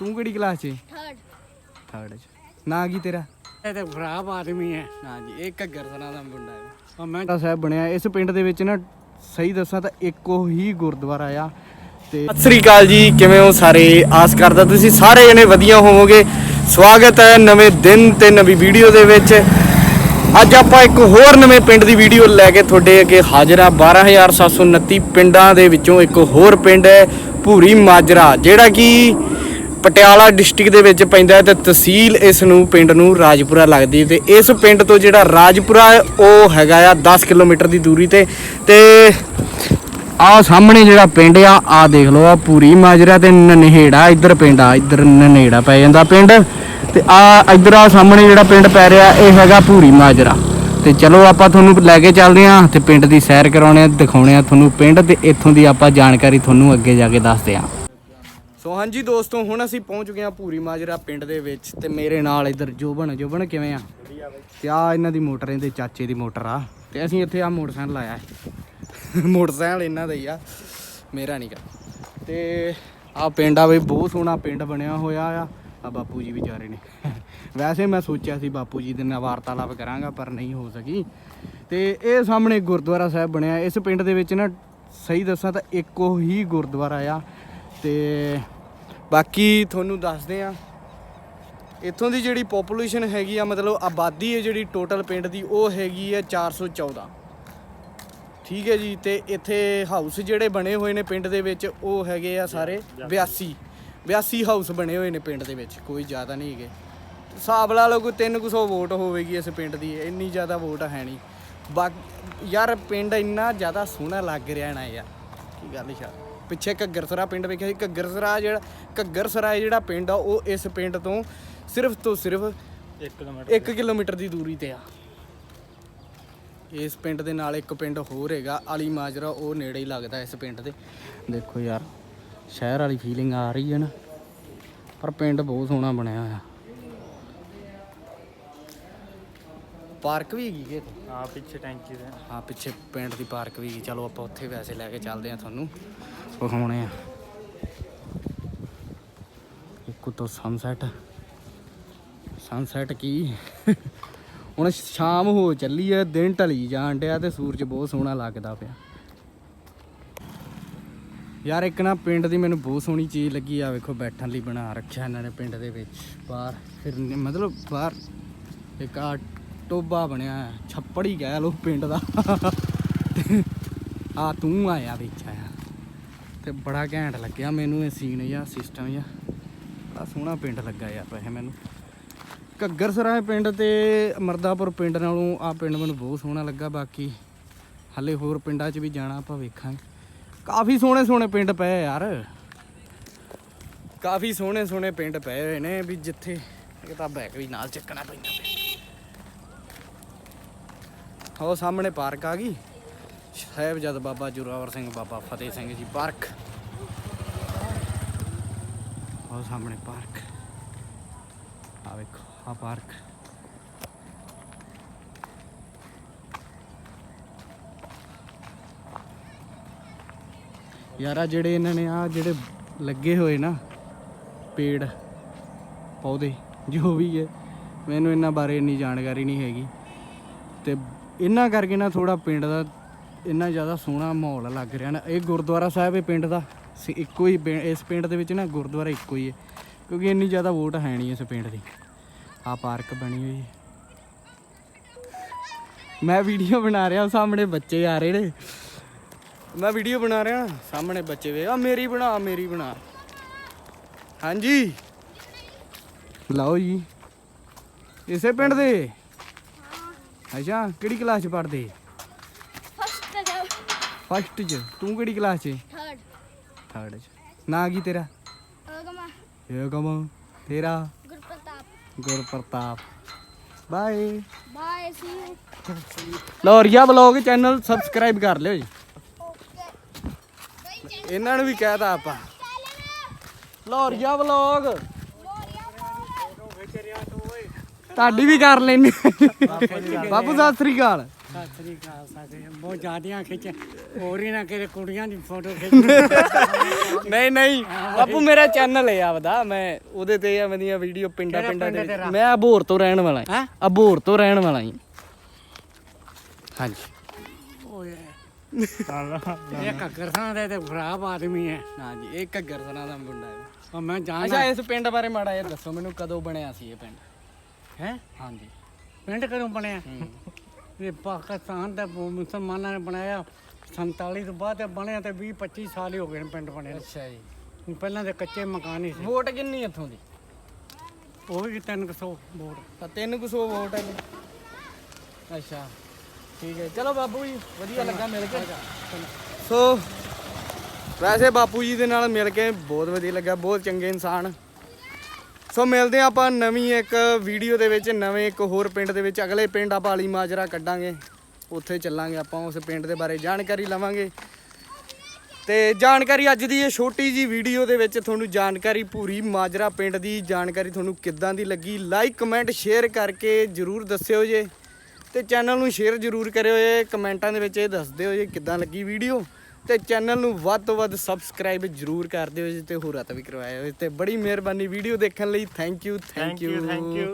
ਤੂੰ ਕਿਹੜੀ ਕਲਾਸ 'ਚ? ਥਰਡ ਥਰਡ 'ਚ। ਨਾਂ ਕੀ ਤੇਰਾ? ਇਹ ਤੇ ਖਰਾਬ ਆਦਮੀ ਹੈ। ਨਾਂ ਜੀ ਇਹ ਘੱਗਰ ਸਨਾ ਦਾ ਮੁੰਡਾ ਹੈ। ਉਹ ਮੈਂ ਸਾਹਿਬ ਬਣਿਆ। ਇਸ ਪਿੰਡ ਦੇ ਵਿੱਚ ਨਾ ਸਹੀ ਦੱਸਾਂ ਤਾਂ ਇੱਕੋ ਹੀ ਗੁਰਦੁਆਰਾ ਆ ਤੇ ਸਤਿ ਸ੍ਰੀ ਅਕਾਲ ਜੀ ਕਿਵੇਂ ਹੋ ਸਾਰੇ? ਆਸ ਕਰਦਾ ਤੁਸੀਂ ਸਾਰੇ ਜਣੇ ਵਧੀਆ ਹੋਵੋਗੇ। ਸਵਾਗਤ ਹੈ ਨਵੇਂ ਦਿਨ ਤੇ ਨਵੀਂ ਵੀਡੀਓ ਦੇ ਵਿੱਚ। ਅੱਜ ਆਪਾਂ ਇੱਕ ਹੋਰ ਨਵੇਂ ਪਿੰਡ ਦੀ ਵੀਡੀਓ ਲੈ ਕੇ ਤੁਹਾਡੇ ਅੱਗੇ ਹਾਜ਼ਰ ਆ 12729 ਪਿੰਡਾਂ ਦੇ ਵਿੱਚੋਂ ਇੱਕ ਹੋਰ ਪਿੰਡ ਹੈ ਭੂਰੀ ਮਾਜਰਾ ਜਿਹੜਾ ਕਿ ਪਟਿਆਲਾ ਡਿਸਟ੍ਰਿਕਟ ਦੇ ਵਿੱਚ ਪੈਂਦਾ ਹੈ ਤੇ ਤਹਿਸੀਲ ਇਸ ਨੂੰ ਪਿੰਡ ਨੂੰ ਰਾਜਪੁਰਾ ਲੱਗਦੀ ਹੈ ਤੇ ਇਸ ਪਿੰਡ ਤੋਂ ਜਿਹੜਾ ਰਾਜਪੁਰਾ ਉਹ ਹੈਗਾ ਆ 10 ਕਿਲੋਮੀਟਰ ਦੀ ਦੂਰੀ ਤੇ ਤੇ ਆ ਸਾਹਮਣੇ ਜਿਹੜਾ ਪਿੰਡ ਆ ਆ ਦੇਖ ਲਓ ਆ ਪੂਰੀ ਮਾਜਰਾ ਤੇ ਨਨੇੜਾ ਇੱਧਰ ਪਿੰਡ ਆ, ਇੱਧਰ ਨਨੇੜਾ ਪੈ ਜਾਂਦਾ ਪਿੰਡ ਤੇ ਆ ਇੱਧਰ ਆ ਸਾਹਮਣੇ ਜਿਹੜਾ ਪਿੰਡ ਪੈ ਰਿਹਾ, ਇਹ ਹੈਗਾ ਪੂਰੀ ਮਾਜਰਾ ਤੇ ਚਲੋ ਆਪਾਂ ਤੁਹਾਨੂੰ ਲੈ ਕੇ ਚੱਲਦੇ ਆ ਤੇ ਪਿੰਡ ਦੀ ਸੈਰ ਕਰਾਉਣੇ ਆ ਦਿਖਾਉਣੇ ਆ ਤੁਹਾਨੂੰ ਪਿੰਡ ਤੇ ਇੱਥੋਂ ਦੀ ਆਪਾਂ ਜਾਣਕਾਰੀ ਤੁਹਾਨੂੰ ਅੱਗੇ ਜਾ ਕੇ ਦੱਸਦੇ ਆ ਸੋ ਹਾਂਜੀ ਦੋਸਤੋ ਹੁਣ ਅਸੀਂ ਪਹੁੰਚ ਗਏ ਆ ਪੂਰੀ ਮਾਜਰਾ ਪਿੰਡ ਦੇ ਵਿੱਚ ਤੇ ਮੇਰੇ ਨਾਲ ਇੱਧਰ ਜੋਬਨ ਜੋਬਨ ਕਿਵੇਂ ਆ? ਤੇ ਆ ਇਹਨਾਂ ਦੀ ਮੋਟਰ ਇਹਦੇ ਚਾਚੇ ਦੀ ਮੋਟਰ ਆ। ਤੇ ਅਸੀਂ ਇੱਥੇ ਆ ਮੋਟਰਸਾਈਕਲ ਲਾਇਆ ਹੈ। ਮੋਟਰਸਾਈਕਲ ਇਹਨਾਂ ਦਾ ਹੀ ਆ ਮੇਰਾ ਨਹੀਂਗਾ ਤੇ ਆ ਪਿੰਡ ਆ ਬਈ ਬਹੁਤ ਸੋਹਣਾ ਪਿੰਡ ਬਣਿਆ ਹੋਇਆ ਆ। ਆ ਬਾਪੂ ਜੀ ਵੀ ਜਾ ਰਹੇ ਨੇ। ਵੈਸੇ ਮੈਂ ਸੋਚਿਆ ਸੀ ਬਾਪੂ ਜੀ ਦੇ ਨਾਲ ਵਾਰਤਾਲਾਪ ਕਰਾਂਗਾ ਪਰ ਨਹੀਂ ਹੋ ਸਕੀ। ਤੇ ਇਹ ਸਾਹਮਣੇ ਗੁਰਦੁਆਰਾ ਸਾਹਿਬ ਬਣਿਆ। ਇਸ ਪਿੰਡ ਦੇ ਵਿੱਚ ਨਾ ਸਹੀ ਦੱਸਾਂ ਤਾਂ ਇੱਕੋ ਹੀ ਗੁਰਦੁਆਰਾ ਆ। ਤੇ ਬਾਕੀ ਤੁਹਾਨੂੰ ਦੱਸਦੇ ਆ ਇੱਥੋਂ ਦੀ ਜਿਹੜੀ ਪੋਪੂਲੇਸ਼ਨ ਹੈਗੀ ਆ, ਮਤਲਬ ਆਬਾਦੀ ਹੈ ਜਿਹੜੀ ਟੋਟਲ ਪਿੰਡ ਦੀ, ਉਹ ਹੈਗੀ ਹੈ 414 ਠੀਕ ਹੈ ਜੀ, ਤੇ ਇੱਥੇ ਹਾਊਸ ਜਿਹੜੇ ਬਣੇ ਹੋਏ ਨੇ ਪਿੰਡ ਦੇ ਵਿੱਚ, ਉਹ ਹੈਗੇ ਆ ਸਾਰੇ 82 82 ਹਾਊਸ ਬਣੇ ਹੋਏ ਨੇ ਪਿੰਡ ਦੇ ਵਿੱਚ, ਕੋਈ ਜ਼ਿਆਦਾ ਨਹੀਂ ਹੈਗੇ। ਹਿਸਾਬ ਲਾ ਲਓ ਕੋਈ 300 ਵੋਟ ਹੋਵੇਗੀ ਇਸ ਪਿੰਡ ਦੀ, ਇੰਨੀ ਜ਼ਿਆਦਾ ਵੋਟ ਹੈ ਨਹੀਂ। ਬਾਕੀ, ਯਾਰ ਪਿੰਡ ਇੰਨਾ ਜ਼ਿਆਦਾ ਸੋਹਣਾ ਲੱਗ ਰਿਹਾ ਨਾ ਯਾਰ, ਕੀ ਗੱਲ ਯਾਰ। ਪਿੱਛੇ ਘੱਗਰਸਰਾ ਪਿੰਡ ਵੇਖਿਆ ਸੀ। ਘੱਗਰਸਰਾ ਜਿਹੜਾ ਘੱਗਰਸਰਾ ਜਿਹੜਾ ਪਿੰਡ ਆ ਉਹ ਇਸ ਪਿੰਡ ਤੋਂ ਸਿਰਫ ਤੋਂ ਸਿਰਫ 1 ਕਿਲੋਮੀਟਰ 1 ਕਿਲੋਮੀਟਰ ਦੀ ਦੂਰੀ ਤੇ ਆ। ਇਸ ਪਿੰਡ ਦੇ ਨਾਲ ਇੱਕ ਪਿੰਡ ਹੋਰ ਹੈਗਾ ਅਲੀ ਮਾਜਰਾ ਉਹ ਨੇੜੇ ਹੀ ਲੱਗਦਾ ਇਸ ਪਿੰਡ ਦੇ। ਦੇਖੋ ਯਾਰ ਸ਼ਹਿਰ ਵਾਲੀ ਫੀਲਿੰਗ ਆ ਰਹੀ ਹੈ ਨਾ। ਪਰ ਪਿੰਡ ਬਹੁਤ ਸੋਹਣਾ ਬਣਿਆ ਹੋਇਆ। ਪਾਰਕ ਵੀ ਹੈਗੀ ਕਿ ਆ ਪਿੱਛੇ ਟੈਂਕੀ ਦੇ। ਹਾਂ ਪਿੱਛੇ ਪਿੰਡ ਦੀ ਪਾਰਕ ਵੀ ਹੈਗੀ। ਚਲੋ ਆਪਾਂ ਉੱਥੇ ਵੈਸੇ ਲੈ ਕੇ ਚੱਲਦੇ ਆ ਤੁਹਾਨੂੰ। ਵਿਖਾਉਣੇ ਆ। ਇੱਕ ਤੋਂ ਸਨਸੈਟ ਸਨਸੈਟ ਕੀ? ਹੁਣ ਸ਼ਾਮ ਹੋ ਚੱਲੀ ਹੈ ਦਿਨ ਢਲੀ ਜਾਣ ਡਿਆ ਤੇ ਸੂਰਜ ਬਹੁਤ ਸੋਹਣਾ ਲੱਗਦਾ ਪਿਆ। ਯਾਰ ਇੱਕ ਨਾ ਪਿੰਡ ਦੀ ਮੈਨੂੰ ਬਹੁਤ ਸੋਹਣੀ ਚੀਜ਼ ਲੱਗੀ। ਆ ਵੇਖੋ ਬੈਠਣ ਲਈ ਬਣਾ ਰੱਖਿਆ ਇਹਨਾਂ ਨੇ ਪਿੰਡ ਦੇ ਵਿੱਚ। ਬਾਹਰ ਫਿਰ ਮਤਲਬ ਬਾਹਰ ਇੱਕ ਆ ਟੋਬਾ ਬਣਿਆ ਹੈ, ਛੱਪੜ ਹੀ ਕਹਿ ਲੋ ਪਿੰਡ ਦਾ। ਆ ਤੂੰ ਆਇਆ ਵਿੱਚ ਆਇਆ ਤੇ ਬੜਾ ਘੈਂਟ ਲੱਗਿਆ ਮੈਨੂੰ ਇਹ ਸੀਨ ਜਾਂ ਸਿਸਟਮ ਜਾਂ ਬੜਾ ਸੋਹਣਾ ਪਿੰਡ ਲੱਗਾ ਯਾਰ ਵੈਸੇ ਮੈਨੂੰ। ਘੱਗਰ ਸਰਾਏ ਪਿੰਡ ਤੇ ਮਰਦਾਪੁਰ ਪਿੰਡ ਨਾਲੋਂ ਆ ਪਿੰਡ ਮੈਨੂੰ ਬਹੁਤ ਸੋਹਣਾ ਲੱਗਾ ਬਾਕੀ ਹਲੇ ਹੋਰ ਪਿੰਡਾਂ 'ਚ ਵੀ ਜਾਣਾ ਆਪਾਂ ਵੇਖਾਂਗੇ। ਕਾਫੀ ਸੋਹਣੇ ਸੋਹਣੇ ਪਿੰਡ ਪਏ ਯਾਰ। ਕਾਫੀ ਸੋਹਣੇ ਸੋਹਣੇ ਪਿੰਡ ਪਏ ਹੋਏ ਨੇ ਵੀ ਜਿੱਥੇ ਇਹ ਤਾਂ ਬੈਗ ਵੀ ਨਾਲ ਚੱਕਣਾ ਪੈਂਦਾ ਪਿਆ ਉਹ ਸਾਹਮਣੇ ਪਾਰਕ ਆ ਗਈ। ਸਾਹਿਬਜ਼ਾਦ ਬਾਬਾ ਜੋਰਾਵਰ ਸਿੰਘ, ਬਾਬਾ ਫਤਿਹ ਸਿੰਘ ਜੀ ਪਾਰਕ। ਉਹ ਸਾਹਮਣੇ ਪਾਰਕ। ਆ ਵੇਖੋ ਆ ਪਾਰਕ। ਯਾਰਾ, ਜਿਹੜੇ ਇਹਨਾਂ ਨੇ ਆ ਜਿਹੜੇ ਲੱਗੇ ਹੋਏ ਨਾ, ਪੇੜ, ਪੌਦੇ, ਜੋ ਵੀ ਹੈ, ਮੈਨੂੰ ਇਹਨਾਂ ਬਾਰੇ ਇੰਨੀ ਜਾਣਕਾਰੀ ਨਹੀਂ ਹੈਗੀ। ਤੇ ਇਹਨਾਂ ਕਰਕੇ ਨਾ ਥੋੜਾ ਪਿੰਡ ਦਾ ਇੰਨਾ ਜ਼ਿਆਦਾ ਸੋਹਣਾ ਮਾਹੌਲ ਲੱਗ ਰਿਹਾ ਨਾ। ਇਹ ਗੁਰਦੁਆਰਾ ਸਾਹਿਬ ਹੈ ਪਿੰਡ ਦਾ ਇੱਕੋ ਹੀ ਇਸ ਪਿੰਡ ਦੇ ਵਿੱਚ ਨਾ ਗੁਰਦੁਆਰਾ ਇੱਕੋ ਹੀ ਹੈ, ਕਿਉਂਕਿ ਇੰਨੀ ਜ਼ਿਆਦਾ ਵੋਟ ਹੈ ਨਹੀਂ ਇਸ ਪਿੰਡ ਦੀ। ਆ ਪਾਰਕ ਬਣੀ ਹੋਈ ਹੈ। ਮੈਂ ਵੀਡੀਓ ਬਣਾ ਰਿਹਾ, ਸਾਹਮਣੇ ਬੱਚੇ ਆ ਰਹੇ ਨੇ। ਮੈਂ ਵੀਡੀਓ ਬਣਾ ਰਿਹਾ, ਸਾਹਮਣੇ ਬੱਚੇ ਵੇ, ਆ ਮੇਰੀ ਬਣਾ ਮੇਰੀ ਬਣਾ। ਹਾਂਜੀ। ਲਓ ਜੀ। ਇਸੇ ਪਿੰਡ ਦੇ? ਅੱਛਾ ਕਿਹੜੀ ਕਲਾਸ ਚ ਪੜਦੇ ਫਸਟ ਫਸਟ ਚ। ਤੂੰ ਕਿਹੜੀ ਕਲਾਸ ਚ? ਥਰਡ ਥਰਡ ਚ। ਨਾਂ ਕੀ ਤੇਰਾ? ਅਗਮਾ। ਏਕਮ ਤੇਰਾ? Gurpartap. Gurpartap. Bye bye see you Loria blog channel subscribe ਕਰ ਲਿਓ ਜੀ। ਇਹਨਾਂ ਨੂੰ ਵੀ ਕਹਿਤਾ ਆਪਾਂ। ਲੋਰੀਆ ਬਲੌਗ ਤੁਹਾਡੀ ਵੀ ਕਰ ਲੈਣੀ ਬਾਪੂ ਸਤਿ ਸ੍ਰੀ ਅਕਾਲ। ਸਤਿ ਸ੍ਰੀ ਅਕਾਲ ਸਾਡੇ ਬਹੁਤ ਜ਼ਿਆਦੀਆਂ ਖਿੱਚ ਹੋਰ ਹੀ ਨਾ ਕਿਤੇ ਕੁੜੀਆਂ ਦੀ ਫੋਟੋ ਖਿੱਚ ਨਹੀਂ ਨਹੀਂ ਬਾਪੂ ਮੇਰਾ ਚੈਨਲ ਹੈ ਆਪਦਾ ਮੈਂ ਉਹਦੇ ਤੇ ਆ ਵਧੀਆ ਵੀਡੀਓ ਪਿੰਡਾਂ ਪਿੰਡਾਂ ਦੇ? ਮੈਂ ਅਬੋਰ ਤੋਂ ਰਹਿਣ ਵਾਲਾ ਹਾਂ? ਅਬੋਰ ਤੋਂ ਰਹਿਣ ਵਾਲਾ ਹਾਂ ਹਾਂਜੀ। ਓਏ ਇਹ ਘੱਗਰਸਾਂ ਦੇ ਤੇ ਖਰਾਬ ਆਦਮੀ ਹੈ। ਹਾਂਜੀ ਇਹ ਘੱਗਰ ਸਨਾ ਦਾ ਮੁੰਡਾ ਹੈ। ਮੈਂ ਅੱਛਾ ਜਾਣਦਾ ਇਸ ਪਿੰਡ ਬਾਰੇ ਮਾੜਾ ਜਿਹਾ ਦੱਸੋ ਮੈਨੂੰ ਕਦੋਂ ਬਣਿਆ ਸੀ ਇਹ ਪਿੰਡ? ਹੈ? ਹਾਂਜੀ। ਪਿੰਡ ਕਦੋਂ ਬਣਿਆ? ਇਹ ਪਾਕਿਸਤਾਨ ਦੇ ਮੁਸਲਮਾਨਾਂ ਨੇ ਬਣਾਇਆ। 47 ਤੋਂ ਬਾਅਦ ਇਹ ਬਣਿਆ ਤੇ 20 25 ਸਾਲ ਹੀ ਹੋ ਗਏ ਨੇ ਪਿੰਡ ਬਣੇ ਨੂੰ। ਅੱਛਾ ਜੀ। ਪਹਿਲਾਂ ਤੇ ਕੱਚੇ ਮਕਾਨ ਹੀ ਸੀ। ਵੋਟ ਕਿੰਨੀ ਇੱਥੋਂ ਦੀ? ਉਹ ਵੀ 300 ਵੋਟ। ਤਾਂ ਤਿੰਨ ਕੁ ਸੌ ਵੋਟ ਹੈ ਜੀ। ਅੱਛਾ ਠੀਕ ਹੈ। ਚਲੋ ਬਾਪੂ ਜੀ ਵਧੀਆ ਲੱਗਾ ਮਿਲ ਕੇ। ਸੋ ਵੈਸੇ ਬਾਪੂ ਜੀ ਦੇ ਨਾਲ ਮਿਲ ਕੇ ਬਹੁਤ ਵਧੀਆ ਲੱਗਾ ਬਹੁਤ ਚੰਗੇ ਇਨਸਾਨ। ਸੋ ਮਿਲਦੇ ਹਾਂ ਆਪਾਂ ਨਵੀਂ ਇੱਕ ਵੀਡੀਓ ਦੇ ਵਿੱਚ, ਨਵੇਂ ਇੱਕ ਹੋਰ ਪਿੰਡ ਦੇ ਵਿੱਚ। ਅਗਲੇ ਪਿੰਡ ਆਪਾਂ ਅਲੀ ਮਾਜਰਾ ਕੱਢਾਂਗੇ। ਉੱਥੇ ਚੱਲਾਂਗੇ ਆਪਾਂ, ਉਸ ਪਿੰਡ ਦੇ ਬਾਰੇ ਜਾਣਕਾਰੀ ਲਵਾਂਗੇ। ਤੇ ਜਾਣਕਾਰੀ ਅੱਜ ਦੀ ਇਹ ਛੋਟੀ ਜੀ ਵੀਡੀਓ ਦੇ ਵਿੱਚ ਤੁਹਾਨੂੰ ਜਾਣਕਾਰੀ, ਪੂਰੀ ਮਾਜਰਾ ਪਿੰਡ ਦੀ ਜਾਣਕਾਰੀ ਤੁਹਾਨੂੰ ਕਿੱਦਾਂ ਦੀ ਲੱਗੀ। ਲਾਈਕ ਕਮੈਂਟ ਸ਼ੇਅਰ ਕਰਕੇ ਜਰੂਰ ਦੱਸਿਓ ਜੇ। ਤੇ ਚੈਨਲ ਨੂੰ ਸ਼ੇਅਰ ਜਰੂਰ ਕਰਿਓ ਜੇ। ਕਮੈਂਟਾਂ ਦੇ ਵਿੱਚ ਇਹ ਦੱਸ ਦਿਓ ਜੇ ਕਿੱਦਾਂ ਲੱਗੀ ਵੀਡੀਓ। ਤੇ ਚੈਨਲ ਨੂੰ ਵੱਧ ਤੋਂ ਵੱਧ ਸਬਸਕ੍ਰਾਈਬ ਜਰੂਰ ਕਰ ਦਿਓ ਜੇ ਤੇ ਹੋਰਾਂ ਤਾਂ ਵੀ ਕਰਵਾਇਓ ਤੇ ਬੜੀ ਮਿਹਰਬਾਨੀ ਵੀਡੀਓ ਦੇਖਣ ਲਈ। Thank you thank you thank you